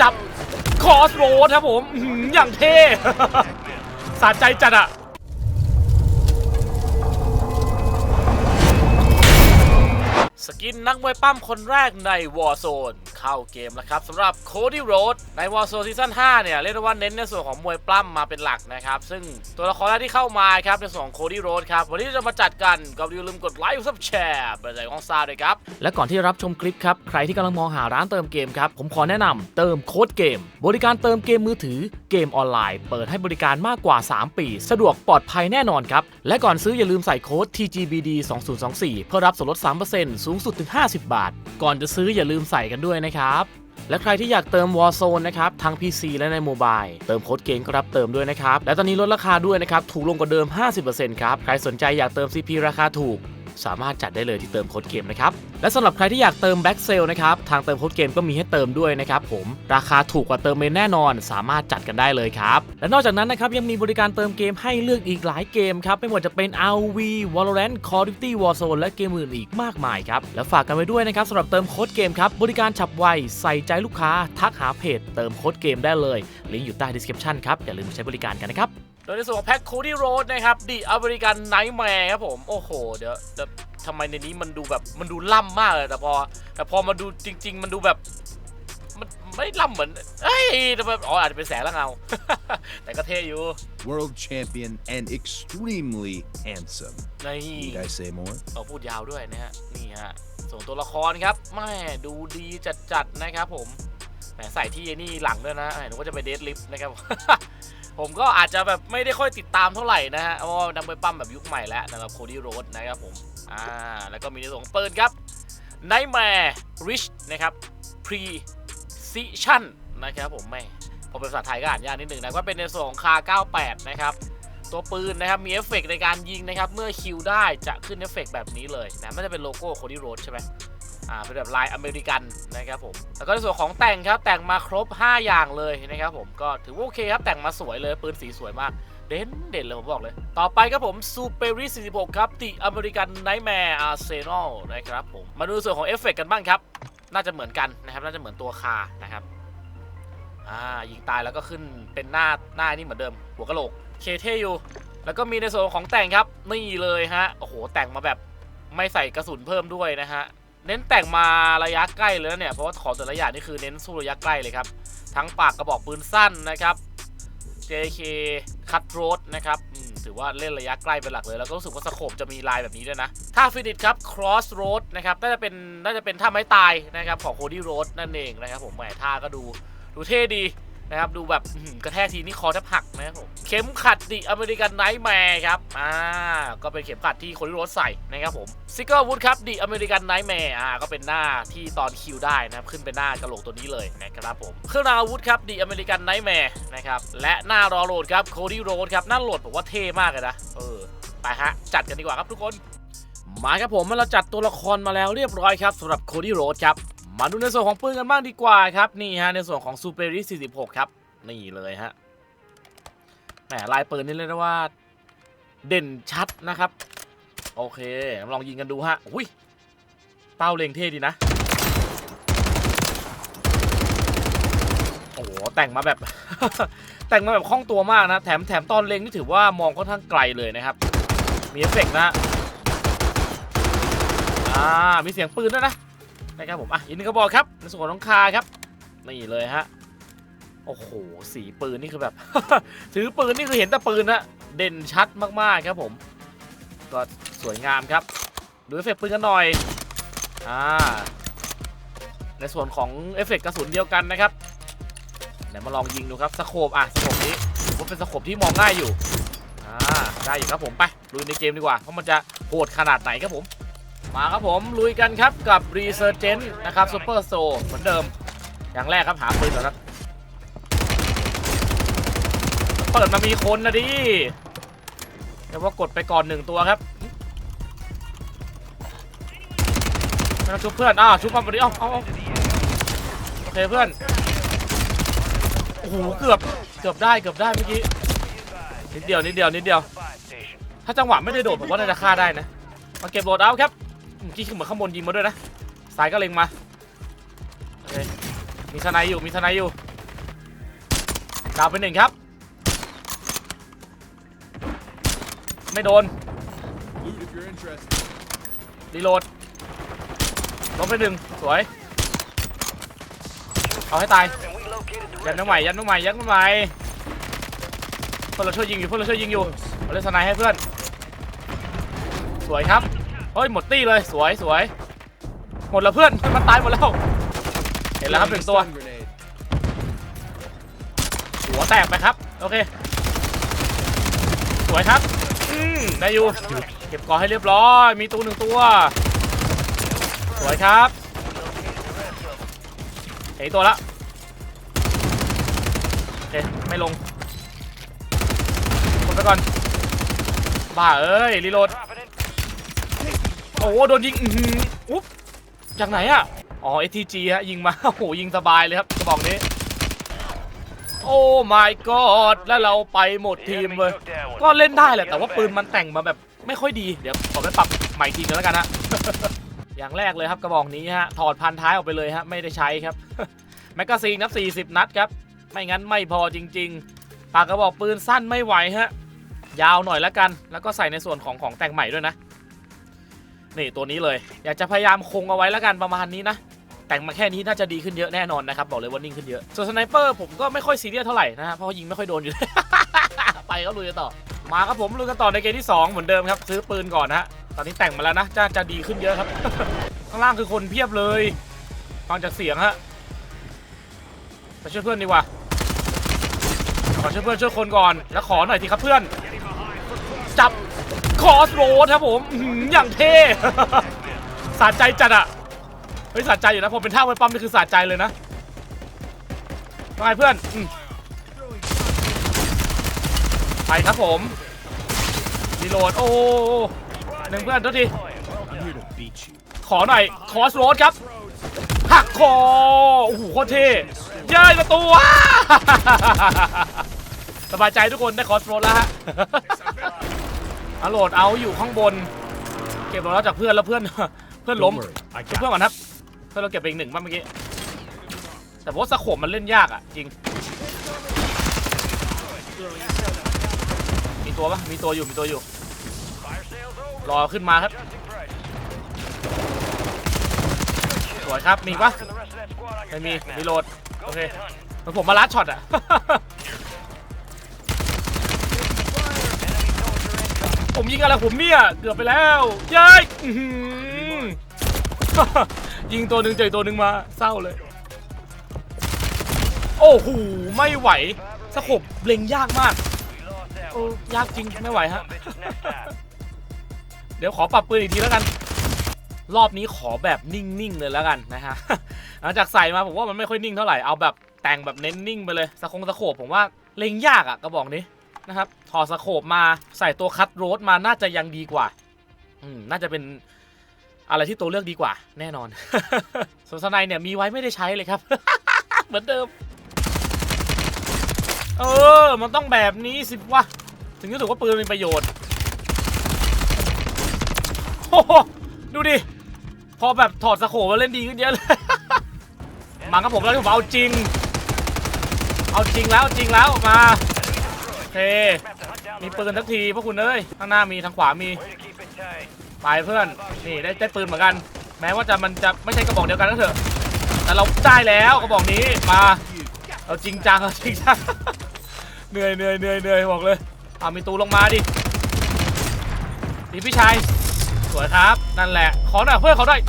จับคอสโรดครับผมอย่างเท่ สะใจจัดอะ สกินนักมวยปั้มคนแรกใน Warzone เข้าเกมแล้วครับสำหรับ Cody Rhodes ใน Warzone Season 5เนี่ย เรียกว่าเน้นในส่วนของมวยปล้ำมาเป็นหลักนะครับ ซึ่งตัวละครแรกที่เข้ามาครับในส่วนของ Cody Rhodes ครับ วันนี้จะมาจัดกันก็อย่าลืมกดไลค์กดซับแชร์เป็นใจของซาด้วยครับ และก่อนที่จะรับชมคลิปครับ ใครที่กำลังมองหาร้านเติมเกมครับ ผมขอแนะนำเติมโค้ดเกม บริการเติมเกมมือถือเกมออนไลน์ เปิดให้บริการมากกว่า 3 ปี สะดวกปลอดภัยแน่นอนครับและก่อนซื้ออย่าลืมใส่โค้ด TGBD 2024เพื่อรับส่วนลด3%สูงสุดถึง 50 บาท ก่อนจะซื้ออย่าลืมใส่กันด้วยนะครับ และใครที่อยากเติม Warzone นะครับทั้ง PC และในโมบายเติมโค้ดเกมก็รับเติมด้วยนะครับ และตอนนี้ลดราคาด้วยนะครับ ถูกลงกว่าเดิม 50%ครับ ใครสนใจอยากเติม CP ราคาถูก สามารถจัดได้เลยที่เติมโค้ดเกมนะครับ และสำหรับใครที่อยากเติมแบ็กเซลนะครับ ทางเติมโค้ดเกมก็มีให้เติมด้วยนะครับผม ราคาถูกกว่าเติมเมนแน่นอน สามารถจัดกันได้เลยครับ และนอกจากนั้นนะครับยังมีบริการเติมเกมให้เลือกอีกหลายเกมครับ ไม่ว่าจะเป็น RV Valorant Call of Duty Warzone และเกมอื่นอีกมากมายครับ และฝากกันไว้ด้วยนะครับสำหรับเติมโค้ดเกมครับ บริการฉับไว ใส่ใจลูกค้า ทักหาเพจ เติมโค้ดเกมได้เลย ลิงก์อยู่ใต้ description ครับ อย่าลืมใช้บริการกันนะครับ โดยในส่วนของแพ็คคูดี้โรดนะครับดีอเมริกันไนท์แมร์ครับผมโอ้โห เดี๋ยวเดี๋ยวทำไมในนี้มันดูแบบมันดูล่ำมากเลยแต่พอ แต่พอมาดูจริง ๆ มันดูแบบ มันไม่ล่ำเหมือนเอ้ยแต่แบบอ๋ออาจจะเป็นแสงและเงา แต่ก็เท่อยู่ world champion and extremely handsome. นี่ Need I say more? เราพูดยาวด้วยนะฮะนี่ฮะส่วนตัวละครครับแม่ดูดีจัดๆนะครับผมแหมใส่ที่นี่หลังด้วยนะแหมนึกว่าจะไปเดทลิฟต์นะครับ ผมก็อาจจะแบบไม่ได้ค่อยติดตามเท่าไหร่นะฮะเพราะว่านักมวยปั้มแบบยุคใหม่แล้วนะครับโคดี้โรดนะครับผมอ่าแล้วก็มีในส่วนของปืนครับ Nightmare Rich นะครับ Precision นะครับผมแม่พอเป็นภาษาไทยก็อ่านยากนิดหนึ่งนะก็เป็นในส่วนของคา 98 นะครับตัวปืนนะครับมีเอฟเฟกต์ในการยิงนะครับเมื่อคิวได้จะขึ้นเอฟเฟกต์แบบนี้เลยนะไม่จะเป็นโลโก้โคดี้โรดใช่ไหม อ่าเป็นแบบลายอเมริกันนะครับผมแล้วก็ในส่วนของแต่งครับแต่งมาครบ 5 อย่างเลยนะครับผมก็ถือว่าโอเคครับแต่งมาสวยเลยปืนสีสวยมากเด่นเด่นเลยผมบอกเลย ต่อไปครับผม Super r i 46 ครับติอเมริกันไนท์แมร์อาร์เซนอลนะครับผม มาดูส่วนของเอฟเฟกต์กันบ้างครับ น่าจะเหมือนกันนะครับ น่าจะเหมือนตัวคานะครับ อ่า ยิงตายแล้วก็ขึ้นเป็นหน้าหน้านี่เหมือนเดิม หัวกะโหลก เคเทอยู่ แล้วก็มีในส่วนของแต่งครับ นี่เลยฮะ โอ้โห แต่งมาแบบไม่ใส่กระสุนเพิ่มด้วยนะฮะ เน้นแต่งมาระยะใกล้เลยนะเนี่ย เพราะว่าของแต่ละอย่างนี่คือเน้นสู้ระยะใกล้เลยครับ ทั้งปากกระบอกปืนสั้นนะครับ JK Cut Road นะครับถือว่าเล่นระยะใกล้เป็นหลักเลย แล้วก็รู้สึกว่าสโคปจะมีลายแบบนี้ด้วยนะท่าฟินิชครับ Cross Road นะครับน่าจะเป็นน่าจะเป็นท่าไม้ตายนะครับของ Cody Road นั่นเองนะครับผมแหมท่าก็ดูดูเท่ดีนะครับ ดูแบบกระแทกทีนี่คอแทบหักนะครับผม เข็มขัดดิอเมริกันไนท์แมร์ครับ อ่า ก็เป็นเข็มขัดที่คนที่รถใส่นะครับผมซิกเกอร์วูดครับดิอเมริกันไนท์แมร์อ่า ก็เป็นหน้าที่ตอนคิวได้นะครับขึ้นเป็นหน้ากระโหลกตัวนี้เลยนะครับผม เครื่องรางอาวุธครับดิอเมริกันไนท์แมร์นะครับ และหน้ารอโหลดครับโคดี้โรดครับหน้าโหลดผมว่าเท่มากเลยนะ เออ ไปฮะ จัดกันดีกว่าครับทุกคน มาครับผมเมื่อเราจัดตัวละครมาแล้วเรียบร้อยครับสำหรับโคดี้โรดครับมาดูในส่วนของปืนกันบ้างดีกว่าครับนี่ฮะในส่วนของ Super r i 46 ครับนี่เลยฮะ แหมลายปืนนี่เรียกได้ว่า เด่นชัดนะครับ โอเค ลองยิงกันดูฮะอุ้ยเป้าเล็งเท่ดีนะ โอ้โห แต่งมาแบบ แต่งมาแบบคล่องตัวมากนะ แถมแถมตอนเล็งนี่ถือว่ามองค่อนข้างไกลเลยนะครับ มีเอฟเฟกต์นะอ่ามีเสียงปืนด้วยนะนะครับผมอะอีกหนึงกระบอกครับในส่วนของน้องคาครับนี่เลยฮะ โอ้โห สีปืนนี่คือแบบ ถือปืนนี่คือเห็นแต่ปืนนะเด่นชัดมากๆครับผม ก็สวยงามครับ ดูเอฟเฟกปืนกันหน่อย อ่า ในส่วนของเอฟเฟกกระสุนเดียวกันนะครับเดี๋ยวมาลองยิงดูครับสโคปอะสโคปนี้ผมเป็นสโคปที่มองง่ายอยู่ อ่า ได้อยู่ครับผมไปลุยในเกมดีกว่าเพราะมันจะโหดขนาดไหนครับผม มาครับผมลุยกันครับกับ Resurgent นนะครับ Super s o เหมือนเดิมอย่างแรกครับหาปืนก่อนครับ เปิดมามีคนนะดิแต่ว่ากดไปก่อนหนึ่งตัวครับไม่ต้องชุบเพื่อนอ่าชุบมาพอดีเอ้าเอาอาโอเคเพื่อนโอ้โหเกือบเกือบได้เกือบได้เมื่อกี้นิดเดียวนิดเดียวนิดเดียว ถ้าจังหวะไม่ได้โดดผมว่าน่าจะฆ่าได้นะมาเก็บโหลดเอาครับเมื่อกี้คือเหมือนข้างบนยิงมาด้วยนะสายก็เล็งมาโอเคมีสไนด์อยู่มีสไนด์อยู่ดาวไปหนึ่งครับ ไม่โดน รีโหลดล้มไปหนึ่งสวย เอาให้ตาย ยันน้ำใหม่ยันน้ำใหม่ยันน้ำใหม่เพื่อนเราช่วยยิงอยู่เพื่อนเราช่วยยิงอยู่เราเล่นสไนให้เพื่อน สวยครับเฮ้ยหมดตี้เลยสวยสวยหมดแล้วเพื่อนมันตายหมดแล้ว เห็นแล้วครับหนึ่งตัว หัวแตกไปครับ โอเค สวยครับ ได้อยู่เก็บกอให้เรียบร้อย มีตัวหนึ่งตัว สวยครับเห็นตัวละโอเคไม่ลงกดไปก่อน บ้าเอ้ยรีโหลด โอ้โหโดนยิงอุ๊บจากไหนอะอ๋อ ATG ฮะยิงมา โอ้โหยิงสบายเลยครับกระบอกนี้ โอ้ my god แล้วเราไปหมดทีมเลยก็เล่นได้แหละ แต่ว่าปืนมันแต่งมาแบบไม่ค่อยดี เดี๋ยวขอไปปรับใหม่ทีนึงแล้วกันฮะ อย่างแรกเลยครับกระบอกนี้ฮะ ถอดพันท้ายออกไปเลยฮะ ไม่ได้ใช้ครับ แมกกาซีนครับ 40 นัดครับ ไม่งั้นไม่พอจริง ๆ ปากกระบอกปืนสั้นไม่ไหวฮะ ยาวหน่อยแล้วกัน แล้วก็ใส่ในส่วนของของแต่งใหม่ด้วยนะ นี่ตัวนี้เลย อยากจะพยายามคงเอาไว้แล้วกันประมาณนี้นะ แต่งมาแค่นี้น่าจะดีขึ้นเยอะแน่นอนนะครับบอกเลยว่านิ่งขึ้นเยอะส่วนสไนเปอร์ผมก็ไม่ค่อยซีเรียสเท่าไหร่นะฮะเพราะว่ายิงไม่ค่อยโดนอยู่ ไปก็ลุยกันต่อ มาครับผมลุยกันต่อในเกมที่ 2 เหมือนเดิมครับ ซื้อปืนก่อนนะฮะตอนนี้แต่งมาแล้วนะจะจะดีขึ้นเยอะครับ ข้างล่างคือคนเพียบเลยฟังจากเสียงฮะไปช่วยเพื่อนดีกว่าขอช่วยเพื่อนช่วยคนก่อนแล้วขอหน่อยทีครับเพื่อน จับคอสโรดครับผมอื้อหืออย่างเท่สะใจจัดอะ ฮ้ยสะใจอยู่นะผมเป็นท่าไว้ปั๊มนี่คือสะใจเลยนะว่าไงเพื่อนอไปครับผมรีโหลดโอ้หนึ่งเพื่อนทุกทีขอหน่อยคอสโรดครับหักคอโอ้โหโคตรเท่เย้ยประตูสบายใจทุกคนได้คอสโรดแล้วฮะอโหลดเอาอยู่ข้างบน เก็บรองเท้าจากเพื่อนแล้วเพื่อนเพื่อนล้มเพื่อนก่อนครับ เพื่อนเราเก็บไปอีกหนึ่งบ้างเมื่อกี้ แต่ว่าสะโขบมันเล่นยากอะ จริง มีตัวปะมีตัวอยู่ มีตัวอยู่ รอขึ้นมาครับ สวยครับ มีปะไม่มีรีโหลด โอเคมันผมมาลัดช็อตอะผมยิงอะไรผมเนี่ย เกือบไปแล้ว เย้ ยิงตัวหนึ่งเจอตัวหนึ่งมาเศร้าเลย โอ้โหไม่ไหวสกบเล็งยากมากโอ้ยากจริงไม่ไหวฮะ เดี๋ยวขอปรับปืนอีกทีแล้วกัน รอบนี้ขอแบบนิ่งๆเลยแล้วกันนะฮะหลังจากใส่มาผมว่ามันไม่ค่อยนิ่งเท่าไหร่เอาแบบแต่งแบบเน้นนิ่งไปเลยสะคงสะโขบผมว่าเล็งยากอะกระบอกนี้นะครับถอดสะโขบมาใส่ตัวคัตโรสมาน่าจะยังดีกว่า อืมน่าจะเป็น อะไรที่ตัวเลือกดีกว่าแน่นอนส่วนสไนเนี่ยมีไว้ไม่ได้ใช้เลยครับ เหมือนเดิม เออ มันต้องแบบนี้สิวะ ถึงจะถือว่าปืนมีประโยชน์โอ้โหดูดิ พอแบบถอดสโขบมาเล่นดีขึ้นเยอะเลยมาครับผมแล้วผมเอาจริง เอาจริงแล้วจริงแล้วมาโอเค มีปืนทักทีพวกคุณเอ้ยข้างหน้ามีทางขวามี ไปเพื่อนนี่ได้ได้ปืนเหมือนกัน แม้ว่าจะมันจะไม่ใช่กระบอกเดียวกันก็เถอะ แต่เราได้แล้วกระบอกนี้มาเอาจริงจังเอาจริงจังเหนื่อยเหนื่อยเหนื่อยเหนื่อยบอกเลยเอามีตูลงมาดิดีพี่ชายสวยครับนั่นแหละ ขอหน่อยเพื่อนขอหน่อย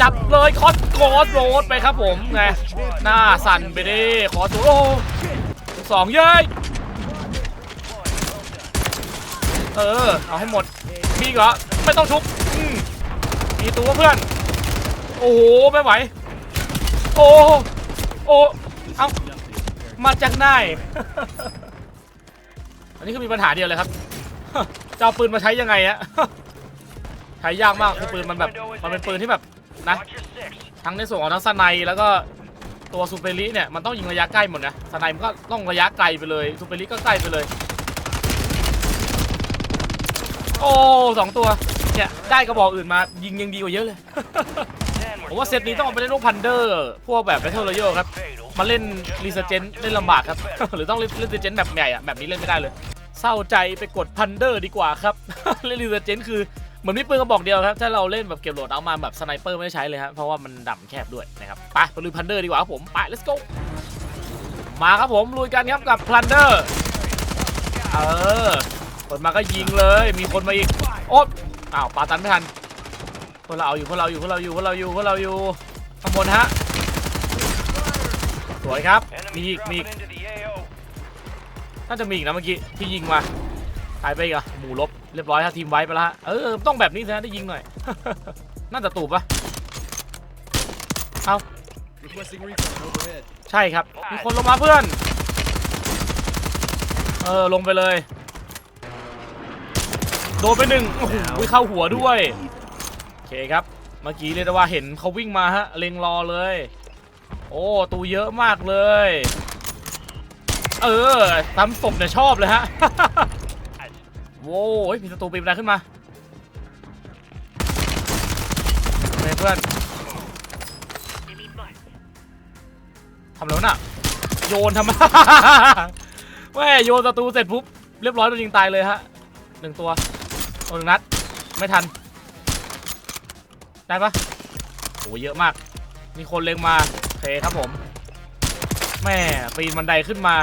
จับเลยคอสโกดโรดไปครับผมไงหน้าสั่นไปดิขอตัวโอ้ลูสองเย้ยเออเอาให้หมด มีอีกเหรอ ไม่ต้องชุบอืมมีตัวเพื่อน โอ้โห ไม่ไหว โอ้โอ้เอามาจากไหน อันนี้คือมีปัญหาเดียวเลยครับ จะเอาปืนมาใช้ยังไงอะใช้ยากมากคือปืนมันแบบ มันเป็นปืนที่แบบนะ ทั้งในส่วนของทั้งสไนแล้วก็ตัวซูเปอริเนี่ยมันต้องยิงระยะใกล้หมดนะสไนมันก็ต้องระยะไกลไปเลยซูเปอริก็ใกล้ไปเลย โอ้สองตัวเนี่ยได้กระบอกอื่นมายิงยังดีกว่าเยอะเลย ผมว่าเซตนี้ต้องเอาไปเล่นพวกพันเดอร์ พวกแบบ Battle Royale ครับ มาเล่นรีเซเจนเล่นลำบากครับ หรือต้องเล่นรีเซเจนแบบใหญ่อะแบบนี้เล่นไม่ได้เลย เศร้าใจไปกดพันเดอร์ดีกว่าครับ เล่นรีเซเจนคือเหมือนมีปืนกระบอกเดียวครับ ถ้าเราเล่นแบบเก็บโหลดเอามาแบบสไนเปอร์ไม่ได้ใช้เลยครับเพราะว่ามันดำแคบด้วยนะครับไปไปลุยพันเดอร์ดีกว่าครับผมไป let's go มาครับผมลุยกันครับกับพันเดอร์เออเปิ ดมาก็ยิงเลย มีคนมาอีก โอ๊ตอ้าวปาตันไม่ทันพวกเราเอาอยู่พวกเราอยู่พวกเราอยู่พวกเราอยู่พวกเราอยู่ข้างบนฮะ สวยครับ มีอีกมีอีกน่าจะมีอีกนะเมื่อกี้ที่ยิงมาตายไปอีกเหรอะหมูลบเรียบร้อยฮะทีมไว้ไปแล้วฮะ เออต้องแบบนี้นะได้ยิงหน่อย น่าจะตูบปะ Requesting recon overhead. ใช่ครับ มีคนลงมาเพื่อน เออ ลงไปเลย โดนไปหนึ่งโอ้โหเข้าหัวด้วยโอเคครับเมื่อกี้เรียกได้ว่าเห็นเขาวิ่งมาฮะเล็งรอเลย โอ้ตูเยอะมากเลย เออทำศพเนี่ยชอบเลยฮะโว้ยมีศัตรูปีนบันไดขึ้นมาเพื่อนทำแล้วน่ะ โยนทำไมแม่โยนศัตรูเสร็จปุ๊บเรียบร้อยโดนยิงตายเลยฮะหนึ่งตัว หนึ่งนัด ไม่ทัน ได้ปะโอ้เยอะมาก มีคนเล็งมาโอเคครับผม แม่ปีนบันไดขึ้นมา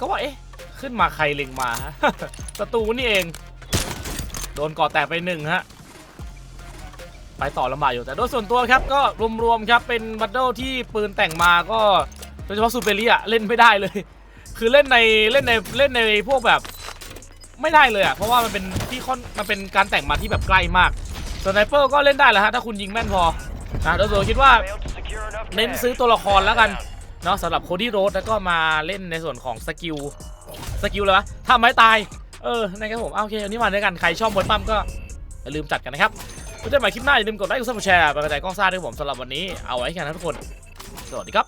ก็ว่าเอ๊ะ ขึ้นมาใครเล็งมาฮะศัตรูนี่เอง โดนก่อแตกไปหนึ่งฮะ ไปต่อลำบากอยู่แต่โดยส่วนตัวครับ ก็รวมๆครับเป็นบัตเดิลที่ปืนแต่งมาก็โดยเฉพาะซูเปอร์เรียเล่นไม่ได้เลย คือเล่นในเล่นในเล่นในพวกแบบ ไม่ได้เลยอะเพราะว่ามันเป็นที่ค่อนมันเป็นการแต่งมาที่แบบใกล้มากสไนเปอร์ก็เล่นได้แหละฮะถ้าคุณยิงแม่นพอนะโดยส่วนคิดว่าเน้นซื้อตัวละครแล้วกันเนาะสำหรับโคดี้โรสแล้วก็มาเล่นในส่วนของสกิลสกิลเลยวะถ้าไม่ตายเออนะครับผมโอเคอันนี้มาด้วยกันใครชอบมวยปั้มก็อย่าลืมจัดกันนะครับไว้เจอกันใหม่คลิปหน้าอย่าลืมกดไลค์กดซับสไครต์เป็นกำลังใจกล้องซ่าด้วยผมสำหรับวันนี้เอาไว้แค่นั้นทุกคน สวัสดีครับ